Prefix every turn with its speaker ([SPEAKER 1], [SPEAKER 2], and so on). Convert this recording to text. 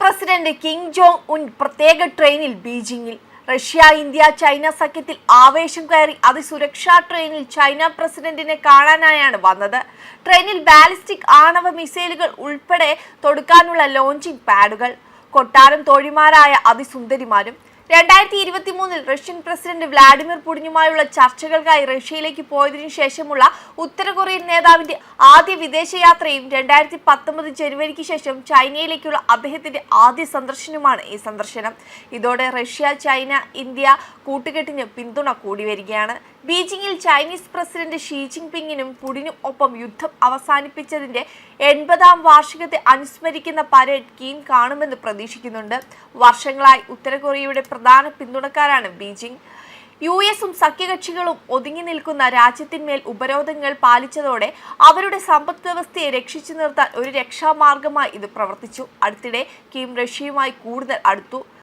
[SPEAKER 1] President Kim Jong Un പ്രത്യേക ട്രെയിനിൽ ബീജിംഗിൽ. റഷ്യ ഇന്ത്യ ചൈന സഖ്യത്തിൽ ആവേശം കയറി അതിസുരക്ഷാ ട്രെയിനിൽ ചൈന പ്രസിഡന്റിനെ കാണാനായാണ് വന്നത്. ട്രെയിനിൽ ബാലിസ്റ്റിക് ആണവ മിസൈലുകൾ ഉൾപ്പെടെ തൊടുക്കാനുള്ള ലോഞ്ചിങ് പാഡുകൾ. കൊട്ടാരം തോഴിമാരായ അതിസുന്ദരിമാരും രണ്ടായിരത്തി ഇരുപത്തി മൂന്നിൽ റഷ്യൻ പ്രസിഡന്റ് വ്ളാഡിമിർ പുടിനുമായുള്ള ചർച്ചകൾക്കായി റഷ്യയിലേക്ക് പോയതിനു ശേഷമുള്ള ഉത്തര കൊറിയൻ നേതാവിന്റെ ആദ്യ വിദേശയാത്രയും രണ്ടായിരത്തി പത്തൊമ്പത് ജനുവരിക്ക് ശേഷം ചൈനയിലേക്കുള്ള അദ്ദേഹത്തിന്റെ ആദ്യ സന്ദർശനമാണ് ഈ സന്ദർശനം. ഇതോടെ റഷ്യ ചൈന ഇന്ത്യ കൂട്ടുകെട്ടിന് പിന്തുണ കൂടി വരികയാണ്. ബീജിംഗിൽ ചൈനീസ് പ്രസിഡന്റ് ഷീ ജിൻപിങ്ങിനും പുടിനും ഒപ്പം യുദ്ധം അവസാനിപ്പിച്ചതിന്റെ എൺപതാം വാർഷികത്തെ അനുസ്മരിക്കുന്ന പരേഡ് കീം കാണുമെന്ന് പ്രതീക്ഷിക്കുന്നുണ്ട്. വർഷങ്ങളായി ഉത്തര കൊറിയയുടെ പ്രധാന പിന്തുണക്കാരാണ് ബീജിംഗ്. യു എസും സഖ്യകക്ഷികളും ഒതുങ്ങി നിൽക്കുന്ന രാജ്യത്തിന്മേൽ ഉപരോധങ്ങൾ പാലിച്ചതോടെ അവരുടെ സമ്പദ് വ്യവസ്ഥയെ രക്ഷിച്ചു നിർത്താൻ ഒരു രക്ഷാമാർഗമായി ഇത് പ്രവർത്തിച്ചു. അടുത്തിടെ കിം റഷ്യയുമായി കൂടുതൽ അടുത്തു.